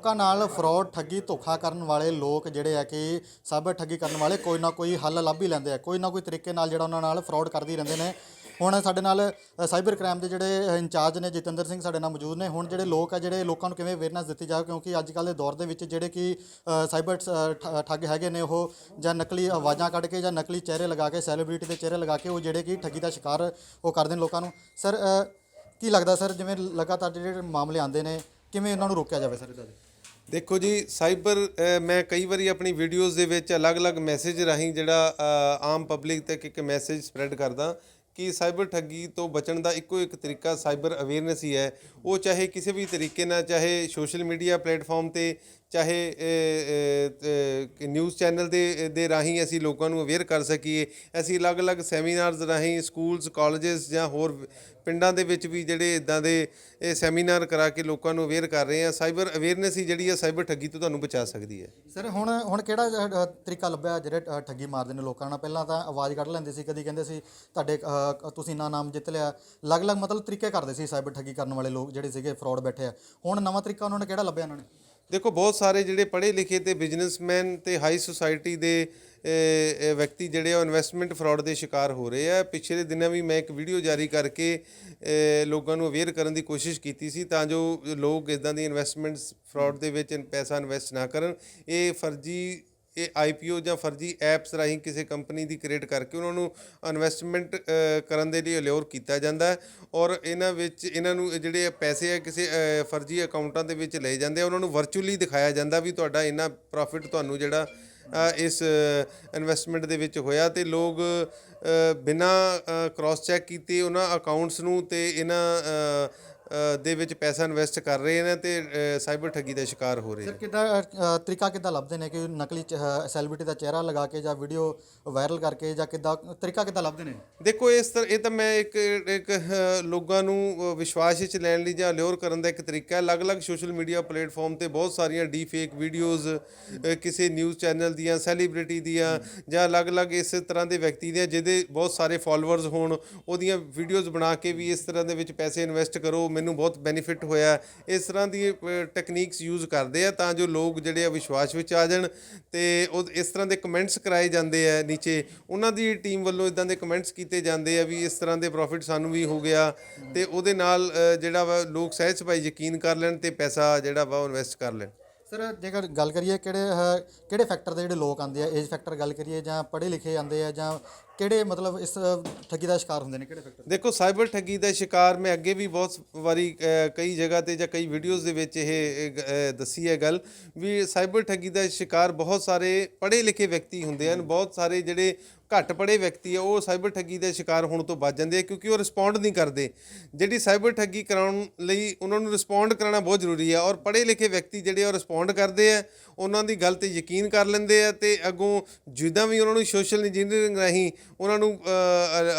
ਲੋਕਾਂ ਨਾਲ ਫਰਾਡ ਠੱਗੀ ਧੋਖਾ ਕਰਨ ਵਾਲੇ ਲੋਕ ਜਿਹੜੇ ਆ ਕਿ ਸਾਈਬਰ ਠੱਗੀ ਕਰਨ ਵਾਲੇ ਕੋਈ ਨਾ ਕੋਈ ਹੱਲ ਲੱਭ ਹੀ ਲੈਂਦੇ ਆ। ਕੋਈ ਨਾ ਕੋਈ ਤਰੀਕੇ ਨਾਲ ਜਿਹੜਾ ਉਹਨਾਂ ਨਾਲ ਫਰਾਡ ਕਰਦੇ ਹੀ ਰਹਿੰਦੇ ਨੇ। ਹੁਣ ਸਾਡੇ ਨਾਲ ਸਾਈਬਰ ਕ੍ਰਾਈਮ ਦੇ ਜਿਹੜੇ ਇੰਚਾਰਜ ਨੇ ਜਤਿੰਦਰ ਸਿੰਘ ਸਾਡੇ ਨਾਲ ਮੌਜੂਦ ਨੇ। ਹੁਣ ਜਿਹੜੇ ਲੋਕ ਆ ਜਿਹੜੇ ਲੋਕਾਂ ਨੂੰ ਕਿਵੇਂ ਅਵੇਅਰਨੈਸ ਦਿੱਤੀ ਜਾਵੇ ਕਿਉਂਕਿ ਅੱਜ ਕੱਲ੍ਹ ਦੇ ਦੌਰ ਦੇ ਵਿੱਚ ਜਿਹੜੇ ਕਿ ਸਾਈਬਰ ਅ, ਠ- ਠੱਗ ਹੈਗੇ ਨੇ ਉਹ ਜਾਂ ਨਕਲੀ ਆਵਾਜ਼ਾਂ ਕੱਢ ਕੇ ਜਾਂ ਨਕਲੀ ਚਿਹਰੇ ਲਗਾ ਕੇ ਸੈਲੀਬ੍ਰਿਟੀ ਦੇ ਚਿਹਰੇ ਲਗਾ ਕੇ ਉਹ ਜਿਹੜੇ ਕਿ ਠੱਗੀ ਦਾ ਸ਼ਿਕਾਰ ਉਹ ਕਰਦੇ ਨੇ ਲੋਕਾਂ ਨੂੰ। ਸਰ ਕੀ ਲੱਗਦਾ ਸਰ ਜਿਵੇਂ ਲਗਾਤਾਰ ਜਿਹੜੇ ਮਾਮਲੇ ਆਉਂਦੇ ਨੇ ਕਿਵੇਂ ਉਹਨਾਂ ਨੂੰ ਰੋਕਿਆ ਜਾਵੇ ਸਰ ਇਹਦਾ? ਦੇਖੋ ਜੀ, ਸਾਈਬਰ ਮੈਂ ਕਈ ਵਾਰੀ ਆਪਣੀ ਵੀਡੀਓਜ਼ ਦੇ ਵਿੱਚ ਅਲੱਗ-ਅਲੱਗ ਮੈਸੇਜ ਰਾਹੀਂ ਜਿਹੜਾ ਆਮ ਪਬਲਿਕ ਤੱਕ ਇੱਕ ਮੈਸੇਜ ਸਪਰੈਡ ਕਰਦਾ ਕਿ ਸਾਈਬਰ ਠੱਗੀ ਤੋਂ ਬਚਣ ਦਾ ਇੱਕੋ ਇੱਕ ਤਰੀਕਾ ਸਾਈਬਰ ਅਵੇਅਰਨੈਸ ਹੀ ਹੈ। ਉਹ ਚਾਹੇ ਕਿਸੇ ਵੀ ਤਰੀਕੇ ਨਾਲ, ਚਾਹੇ ਸੋਸ਼ਲ ਮੀਡੀਆ ਪਲੇਟਫਾਰਮ ਤੇ ਚਾਹੇ ਨਿਊਜ਼ ਚੈਨਲ ਦੇ ਦੇ ਰਾਹੀਂ ਅਸੀਂ ਲੋਕਾਂ ਨੂੰ ਅਵੇਅਰ ਕਰ ਸਕੀਏ। ਅਸੀਂ ਅਲੱਗ-ਅਲੱਗ ਸੈਮੀਨਾਰਸ ਰਾਹੀਂ ਸਕੂਲਸ ਕਾਲਜਸ ਜਾਂ ਹੋਰ ਪਿੰਡਾਂ ਦੇ ਵਿੱਚ ਵੀ ਜਿਹੜੇ ਇਦਾਂ ਦੇ, ਇਹ ਸੈਮੀਨਾਰ ਕਰਾ ਕੇ ਲੋਕਾਂ ਨੂੰ ਅਵੇਅਰ ਕਰ ਰਹੇ ਆ ਸਾਈਬਰ ਅਵੇਅਰਨੈਸ ਹੀ ਜਿਹੜੀ ਆ ਸਾਈਬਰ ਠੱਗੀ ਤੋਂ ਤੁਹਾਨੂੰ ਬਚਾ ਸਕਦੀ ਹੈ। ਸਰ, ਹੁਣ ਹੁਣ ਕਿਹੜਾ ਤਰੀਕਾ ਲੱਭਿਆ ਜਿਹੜੇ ਠੱਗੀ ਮਾਰਦੇ ਨੇ ਲੋਕਾਂ ਨਾਲ? ਪਹਿਲਾਂ ਤਾਂ ਆਵਾਜ਼ ਕੱਢ ਲੈਂਦੇ ਸੀ, ਕਦੀ ਕਹਿੰਦੇ ਸੀ, ਤੁਹਾਡੇ ਤੁਸੀਂ ਨਾ ਨਾਮ ਜਿੱਤ ਲਿਆ। ਅਲੱਗ-ਅਲੱਗ ਮਤਲਬ ਤਰੀਕੇ ਕਰਦੇ ਸੀ ਸਾਈਬਰ ਠੱਗੀ ਕਰਨ ਵਾਲੇ ਲੋਕ ਜਿਹੜੇ ਸੀਗੇ ਫਰਾਡ ਬੈਠੇ ਆ। ਹੁਣ ਨਵਾਂ ਤਰੀਕਾ ਉਹਨਾਂ ਨੇ ਕਿਹੜਾ ਲੱਭਿਆ ਇਹਨਾਂ ਨੇ? ਦੇਖੋ, ਬਹੁਤ ਸਾਰੇ ਜਿਹੜੇ ਪੜ੍ਹੇ ਲਿਖੇ ਤੇ ਬਿਜ਼ਨਸਮੈਨ ਤੇ ਹਾਈ ਸੁਸਾਇਟੀ ਦੇ ਵਿਅਕਤੀ ਜਿਹੜੇ ਆ ਇਨਵੈਸਟਮੈਂਟ ਫਰਾਡ ਦੇ ਸ਼ਿਕਾਰ ਹੋ ਰਹੇ ਆ। ਪਿਛਲੇ ਦਿਨਾਂ ਵੀ ਮੈਂ ਇੱਕ ਵੀਡੀਓ ਜਾਰੀ ਕਰਕੇ ਲੋਕਾਂ ਨੂੰ ਅਵੇਅਰ ਕਰਨ ਦੀ ਕੋਸ਼ਿਸ਼ ਕੀਤੀ ਸੀ ਤਾਂ ਜੋ ਲੋਕ ਇਦਾਂ ਦੀ ਇਨਵੈਸਟਮੈਂਟਸ ਫਰਾਡ ਦੇ ਵਿੱਚ ਪੈਸਾ ਇਨਵੈਸਟ ਨਾ ਕਰਨ। ਇਹ ਫਰਜ਼ੀ ਇਹ ਆਈਪੀਓ ਜਾਂ ਫਰਜ਼ੀ ਐਪਸ ਰਾਹੀਂ ਕਿਸੇ ਕੰਪਨੀ ਦੀ ਕ੍ਰੀਏਟ ਕਰਕੇ ਉਹਨਾਂ ਨੂੰ ਇਨਵੈਸਟਮੈਂਟ ਕਰਨ ਦੇ ਲਈ ਅਲਿਓਰ ਕੀਤਾ ਜਾਂਦਾ ਔਰ ਇਹਨਾਂ ਵਿੱਚ ਇਹਨਾਂ ਨੂੰ ਜਿਹੜੇ ਪੈਸੇ ਆ ਕਿਸੇ ਫਰਜ਼ੀ ਅਕਾਊਂਟਾਂ ਦੇ ਵਿੱਚ ਲਏ ਜਾਂਦੇ ਆ ਉਹਨਾਂ ਨੂੰ ਵਰਚੁਅਲੀ ਦਿਖਾਇਆ ਜਾਂਦਾ ਵੀ ਤੁਹਾਡਾ ਇੰਨਾ ਪ੍ਰੋਫਿਟ ਤੁਹਾਨੂੰ ਜਿਹੜਾ ਇਸ ਇਨਵੈਸਟਮੈਂਟ ਦੇ ਵਿੱਚ ਹੋਇਆ ਤੇ ਲੋਕ ਅ, ਬਿਨਾਂ ਕ੍ਰਾਸ ਚੈੱਕ ਕੀਤੇ ਉਹਨਾਂ ਅਕਾਊਂਟਸ ਨੂੰ ਤੇ ਇਹਨਾਂ ਦੇ ਵਿੱਚ ਪੈਸਾ ਇਨਵੈਸਟ ਕਰ ਰਹੇ ਨੇ ਤੇ ਸਾਈਬਰ ਠੱਗੀ ਦਾ ਸ਼ਿਕਾਰ ਹੋ ਰਹੇ ਨੇ। ਸਰ ਕਿੱਦਾਂ ਤਰੀਕਾ ਕਿੱਦਾਂ ਲੱਭਦੇ ਨੇ ਕਿ ਨਕਲੀ ਸੈਲੀਬ੍ਰਿਟੀ ਦਾ ਚਿਹਰਾ ਲਗਾ ਕੇ ਜਾਂ ਵੀਡੀਓ ਵਾਇਰਲ ਕਰਕੇ ਜਾਂ ਕਿੱਦਾਂ ਤਰੀਕਾ ਕਿੱਦਾਂ ਲੱਭਦੇ ਨੇ? ਦੇਖੋ ਇਸ ਤਰ੍ਹਾਂ ਇਹ ਤਾਂ ਮੈਂ ਇੱਕ ਇੱਕ ਲੋਕਾਂ ਨੂੰ ਵਿਸ਼ਵਾਸ ਵਿੱਚ ਲੈਣ ਲਈ ਜਾਂ ਅਲਿਓਰ ਕਰਨ ਦਾ ਇੱਕ ਤਰੀਕਾ ਹੈ। ਅਲੱਗ-ਅਲੱਗ ਸੋਸ਼ਲ ਮੀਡੀਆ ਪਲੇਟਫਾਰਮ ਤੇ ਬਹੁਤ ਸਾਰੀਆਂ ਡੀ ਫੇਕ ਵੀਡੀਓਜ਼ ਕਿਸੇ ਨਿਊਜ਼ ਚੈਨਲ ਦੀਆਂ ਸੈਲੀਬ੍ਰਿਟੀ ਦੀਆਂ ਜਾਂ ਅਲੱਗ-ਅਲੱਗ ਇਸ ਤਰ੍ਹਾਂ ਦੇ ਵਿਅਕਤੀ ਦੀਆਂ ਜਿਹਦੇ ਬਹੁਤ ਸਾਰੇ ਫਾਲੋਅਰਸ ਹੋਣ ਉਹਦੀਆਂ ਵੀਡੀਓਜ਼ ਬਣਾ ਕੇ ਵੀ ਇਸ ਤਰ੍ਹਾਂ ਦੇ ਵਿੱਚ ਪੈਸੇ ਇਨਵੈਸਟ ਕਰੋ ਮੈਨੂੰ ਬਹੁਤ ਬੈਨੀਫਿਟ ਹੋਇਆ ਇਸ ਤਰ੍ਹਾਂ ਦੀ ਟੈਕਨੀਕਸ ਯੂਜ਼ ਕਰਦੇ ਆ ਤਾਂ ਜੋ ਲੋਕ ਜਿਹੜੇ ਆ ਵਿਸ਼ਵਾਸ ਵਿੱਚ ਆ ਜਾਣ ਤੇ ਉਹ ਇਸ ਤਰ੍ਹਾਂ ਦੇ ਕਮੈਂਟਸ ਕਰਾਏ ਜਾਂਦੇ ਆ ਨੀਚੇ। ਉਹਨਾਂ ਦੀ ਟੀਮ ਵੱਲੋਂ ਇਦਾਂ ਦੇ ਕਮੈਂਟਸ ਕੀਤੇ ਜਾਂਦੇ ਆ ਵੀ ਇਸ ਤਰ੍ਹਾਂ ਦੇ ਪ੍ਰੋਫਿਟ ਸਾਨੂੰ ਵੀ ਹੋ ਗਿਆ ਤੇ ਉਹਦੇ ਨਾਲ ਜਿਹੜਾ ਵਾ ਲੋਕ ਸਹਿਜ ਭਾਈ ਯਕੀਨ ਕਰ ਲੈਣ ਤੇ ਪੈਸਾ ਜਿਹੜਾ ਵਾ ਇਨਵੈਸਟ ਕਰ ਲੈਣ। ਸਰ ਜੇਕਰ ਗੱਲ ਕਰੀਏ ਕਿਹੜੇ ਕਿਹੜੇ ਫੈਕਟਰ ਦੇ ਜਿਹੜੇ ਲੋਕ ਆਉਂਦੇ ਆ? ਏਜ ਫੈਕਟਰ ਗੱਲ ਕਰੀਏ ਜਾਂ ਪੜ੍ਹੇ ਲਿਖੇ ਆਉਂਦੇ ਆ ਜਾਂ ਕਿਹੜੇ ਮਤਲਬ ਇਸ ਠੱਗੀ ਦਾ ਸ਼ਿਕਾਰ ਹੁੰਦੇ ਨੇ, ਕਿਹੜੇ ਫੈਕਟਰ ਦੇਖੋ, ਸਾਈਬਰ ਠੱਗੀ ਦਾ ਸ਼ਿਕਾਰ ਮੈਂ ਅੱਗੇ ਵੀ ਬਹੁਤ ਵਾਰੀ ਕਈ ਜਗ੍ਹਾ ਤੇ ਜਾਂ ਕਈ ਵੀਡੀਓਜ਼ ਦੇ ਵਿੱਚ ਇਹ ਦੱਸੀ ਹੈ ਗੱਲ ਵੀ ਸਾਈਬਰ ਠੱਗੀ ਦਾ ਸ਼ਿਕਾਰ ਬਹੁਤ ਸਾਰੇ ਪੜ੍ਹੇ ਲਿਖੇ ਵਿਅਕਤੀ ਹੁੰਦੇ ਹਨ। ਬਹੁਤ ਸਾਰੇ ਜਿਹੜੇ ਘੱਟ ਪੜ੍ਹੇ ਵਿਅਕਤੀ ਆ, ਉਹ ਸਾਈਬਰ ਠੱਗੀ ਦਾ ਸ਼ਿਕਾਰ ਹੋਣ ਤੋਂ ਬਚ ਜਾਂਦੇ ਆ ਕਿਉਂਕਿ ਉਹ ਰਿਸਪੌਂਡ ਨਹੀਂ ਕਰਦੇ। ਜਿਹੜੀ ਸਾਈਬਰ ਠੱਗੀ ਕਰਾਉਣ ਲਈ ਉਹਨਾਂ ਨੂੰ ਰਿਸਪੌਂਡ ਕਰਾਉਣਾ ਬਹੁਤ ਜ਼ਰੂਰੀ ਆ ਔਰ ਪੜ੍ਹੇ ਲਿਖੇ ਵਿਅਕਤੀ ਜਿਹੜੇ ਉਹ ਰਿਸਪੌਂਡ ਕਰਦੇ ਆ, ਉਹਨਾਂ ਦੀ ਗੱਲ ਤੇ ਯਕੀਨ ਕਰ ਲੈਂਦੇ ਆ ਤੇ ਅੱਗੋਂ ਜਿੱਦਾਂ ਵੀ ਉਹਨਾਂ ਨੂੰ ਸੋਸ਼ਲ ਇੰਜੀਨੀਅਰਿੰਗ ਰਾਹੀਂ ਉਹਨਾਂ ਨੂੰ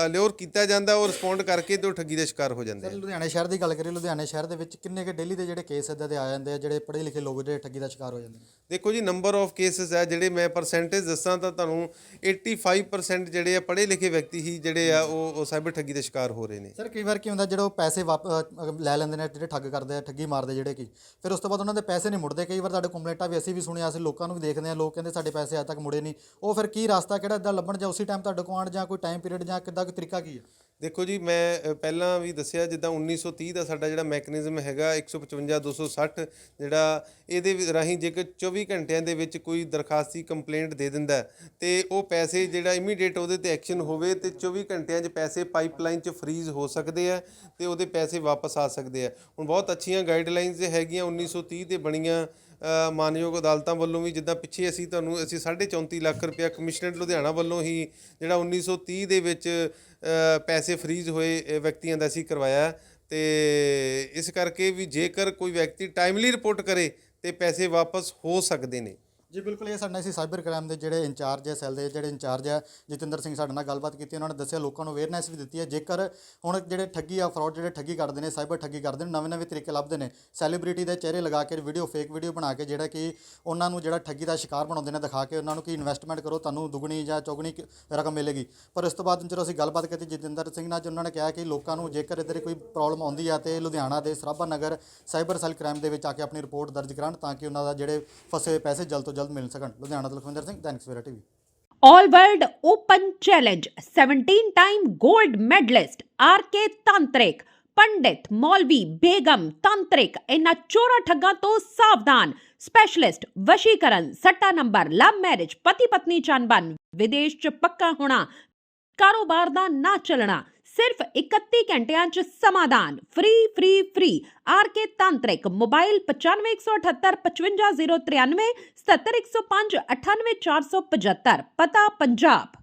ਅਲਿਓਰ ਕੀਤਾ ਜਾਂਦਾ ਉਹ ਰਿਸਪੌਂਡ ਕਰਕੇ ਤੇ ਉਹ ਠੱਗੀ ਦਾ ਸ਼ਿਕਾਰ ਹੋ ਜਾਂਦੇ ਆ। ਸਰ ਲੁਧਿਆਣੇ ਸ਼ਹਿਰ ਦੀ ਗੱਲ ਕਰੀਏ ਲੁਧਿਆਣੇ ਸ਼ਹਿਰ ਦੇ ਵਿੱਚ ਕਿੰਨੇ ਕੇ ਡੇਲੀ ਦੇ ਜਿਹੜੇ ਕੇਸ ਇਦਾਂ ਦੇ ਆ ਜਾਂਦੇ ਆ ਜਿਹੜੇ ਪੜ੍ਹੇ ਲਿਖੇ ਲੋਕ ਜਿਹੜੇ ਠੱਗੀ ਦਾ ਸ਼ਿਕਾਰ ਹੋ ਜਾਂਦੇ ਨੇ? ਦੇਖੋ ਜੀ ਨੰਬਰ ਆਫ ਕੇਸਸ ਹੈ ਜਿਹੜੇ ਮੈਂ ਪਰਸੈਂਟੇਜ ਦੱਸਾਂ ਤਾਂ ਤੁਹਾਨੂੰ 85% ਜਿਹੜੇ ਆ ਪੜ੍ਹੇ ਲਿਖੇ ਵਿਅਕਤੀ ਹੀ ਜਿਹੜੇ ਆ ਉਹ ਸਾਈਬਰ ਠੱਗੀ ਦਾ ਸ਼ਿਕਾਰ ਹੋ ਰਹੇ ਨੇ। ਸਰ ਕਈ ਵਾਰ ਕੀ ਹੁੰਦਾ ਜਿਹੜਾ ਉਹ ਪੈਸੇ ਲੈ ਲੈਂਦੇ ਨੇ ਜਿਹੜੇ ਠੱਗ ਕਰਦੇ ਆ ਠੱਗੀ ਮਾਰਦੇ ਜਿਹੜੇ ਕੀ ਫਿਰ ਉਸ ਤੋਂ ਬਾਅਦ ਉਹਨਾਂ ਦੇ ਪੈਸੇ ਨਹੀਂ ਮੁੜਦੇ। ਕਈ ਵਾਰ ਸਾਡੇ ਕੰਪਲੇਂਟਾਂ ਵੀ ਅਸੀਂ ਵੀ ਸੁਣਿਆ ਅਸੀਂ ਲੋਕਾਂ ਨੂੰ ਵੀ ਦੇਖਦੇ ਆ ਲੋਕ ਕਹਿੰਦੇ ਸਾਡੇ ਪੈਸੇ ਅਜੇ ਤੱਕ ਮੁੜੇ ਨਹੀਂ। ਉਹ ਫਿਰ ਕੀ ਰਸਤਾ ਕਿਹੜਾ ਇਦਾਂ ਲੱਭਣ ਜਾਂ ਉਸੇ ਟਾਈਮ ਤੁਹਾਡੇ ਕੋਲ ਆਉਣ ਜਾਂ ਕੋਈ ਟਾਈਮ ਪੀਰੀਅਡ ਜਾਂ ਕਿੱਦਾਂ ਕੋਈ ਤਰੀਕਾ ਕੀ ਹੈ? ਦੇਖੋ ਜੀ ਮੈਂ ਅ, ਪਹਿਲਾਂ ਵੀ ਦੱਸਿਆ ਜਿੱਦਾਂ 1930 ਦਾ ਸਾਡਾ ਜਿਹੜਾ ਮੈਕੈਨਿਜ਼ਮ ਹੈਗਾ 155 260 ਜਿਹੜਾ ਇਹਦੇ ਵੀ ਰਾਹੀਂ ਜੇਕਰ 24 ਘੰਟਿਆਂ ਦੇ ਵਿੱਚ ਕੋਈ ਦਰਖਾਸਤੀ ਕੰਪਲੇਂਟ ਦੇ ਦਿੰਦਾ ਹੈ ਤੇ ਉਹ ਪੈਸੇ ਜਿਹੜਾ ਇਮੀਡੀਏਟ ਉਹਦੇ ਤੇ ਐਕਸ਼ਨ ਹੋਵੇ ਤੇ 24 ਘੰਟਿਆਂ 'ਚ ਪੈਸੇ ਪਾਈਪਲਾਈਨ 'ਚ ਫਰੀਜ਼ ਹੋ ਸਕਦੇ ਆ ਤੇ ਉਹਦੇ ਪੈਸੇ ਵਾਪਸ ਆ ਸਕਦੇ ਆ ਹੁਣ ਬਹੁਤ ਅੱਛੀਆਂ ਗਾਈਡਲਾਈਨਸ ਹੈਗੀਆਂ 1930 ਤੇ ਬਣੀਆਂ ਮਾਨਯੋਗ ਅਦਾਲਤਾਂ ਵੱਲੋਂ ਵੀ ਜਿੱਦਾਂ ਪਿੱਛੇ ਅਸੀਂ ਤੁਹਾਨੂੰ, ਅਸੀਂ 34.5 ਲੱਖ ਰੁਪਇਆ ਕਮਿਸ਼ਨਰ ਲੁਧਿਆਣਾ ਵੱਲੋਂ ਹੀ ਜਿਹੜਾ 1930 ਦੇ ਵਿੱਚ ਪੈਸੇ ਫਰੀਜ਼ ਹੋਏ ਵਿਅਕਤੀਆਂ ਦਾ ਅਸੀਂ ਕਰਵਾਇਆ। ਤੇ ਇਸ ਕਰਕੇ ਵੀ ਜੇਕਰ ਕੋਈ ਵਿਅਕਤੀ ਟਾਈਮਲੀ ਰਿਪੋਰਟ ਕਰੇ, ਤੇ ਪੈਸੇ ਵਾਪਸ ਹੋ ਸਕਦੇ ਨੇ। ਜੀ, ਬਿਲਕੁਲ, ਇਹ ਸਾਡੇ ਨਾਲ ਸੀ ਸਾਈਬਰ ਕ੍ਰਾਈਮ ਦੇ ਜਿਹੜੇ ਇੰਚਾਰਜ ਹੈ, ਸੈੱਲ ਦੇ ਜਿਹੜੇ ਇੰਚਾਰਜ ਹੈ, ਜਤਿੰਦਰ ਸਿੰਘ ਸਾਡੇ ਨਾਲ ਗੱਲਬਾਤ ਕੀਤੀ, ਉਹਨਾਂ ਨੇ ਦੱਸਿਆ, ਲੋਕਾਂ ਨੂੰ ਅਵੇਅਰਨੈਸ ਵੀ ਦਿੱਤੀ ਹੈ, ਜੇਕਰ ਹੁਣ ਜਿਹੜੇ ਠੱਗੀ ਆ ਫਰਾਡ ਜਿਹੜੇ ਠੱਗੀ ਕਰਦੇ ਨੇ ਸਾਈਬਰ ਠੱਗੀ ਕਰਦੇ ਨੇ ਨਵੇਂ ਨਵੇਂ ਤਰੀਕੇ ਲੱਭਦੇ ਨੇ ਸੈਲੀਬ੍ਰਿਟੀ ਦੇ ਚਿਹਰੇ ਲਗਾ ਕੇ ਵੀਡੀਓ ਫੇਕ ਵੀਡੀਓ ਬਣਾ ਕੇ ਜਿਹੜਾ ਕਿ ਉਹਨਾਂ ਨੂੰ ਜਿਹੜਾ ਠੱਗੀ ਦਾ ਸ਼ਿਕਾਰ ਬਣਾਉਂਦੇ ਨੇ, ਦਿਖਾ ਕੇ ਉਹਨਾਂ ਨੂੰ ਕਿ ਇਨਵੈਸਟਮੈਂਟ ਕਰੋ, ਤੁਹਾਨੂੰ ਦੁੱਗਣੀ ਜਾਂ ਚੌਗਣੀ ਰਕਮ ਮਿਲੇਗੀ। ਪਰ ਇਸ ਤੋਂ ਬਾਅਦ ਜਦੋਂ ਅਸੀਂ ਗੱਲਬਾਤ ਕੀਤੀ ਜਤਿੰਦਰ ਸਿੰਘ ਨਾਲ ਜੀ ਉਹਨਾਂ ਨੇ ਕਿਹਾ ਕਿ ਲੋਕਾਂ ਨੂੰ ਜੇਕਰ ਇੱਧਰ ਕੋਈ ਪ੍ਰੋਬਲਮ ਆਉਂਦੀ ਆ, ਤੇ ਲੁਧਿਆਣਾ ਦੇ Sarabha Nagar cyber cell crime ਦੇ ਵਿੱਚ ਆ ਕੇ ਆਪਣੀ ਰਿਪੋਰਟ ਦਰਜ ਕਰਾਉਣ, ਤਾਂ ਕਿ ਉਹਨਾਂ ਦਾ ਜਿਹੜੇ ਫਸੇ ਪੈਸੇ ਜਲਦ ਤੋਂ ਜਲਦ ਮਿਲ ਸਕਣ। ਲੁਧਿਆਣਾ ਤੋਂ Lakhwinder Singh, Dainik Savera TV. All World Open Challenge 17 time gold medalist RK Tantrik ਪੰਡਿਤ ਮੌਲਵੀ ਬੇਗਮ ਤੰਤਰਿਕ ਇਹਨਾਂ ਚੋਰਾ ਠੱਗਾਂ ਤੋਂ ਸਾਵਧਾਨ। ਸਪੈਸ਼ਲਿਸਟ ਵਸ਼ੀਕਰਨ, ਸੱਟਾ ਨੰਬਰ ਲਵ ਮੈਰਿਜ ਪਤੀ ਪਤਨੀ ਚੰਬਨ ਵਿਦੇਸ਼ ਚ ਪੱਕਾ ਹੋਣਾ, ਕਾਰੋਬਾਰ ਦਾ ਨਾ ਚੱਲਣਾ। ਸਿਰਫ 31 ਘੰਟਿਆਂ ਚ ਸਮਾਧਾਨ ਫ੍ਰੀ ਫ੍ਰੀ ਫ੍ਰੀ ਆਰਕੇ ਤਾਂਤਰਿਕ, ਮੋਬਾਈਲ 9518 55093 77105 98475 ਪਤਾ ਪੰਜਾਬ।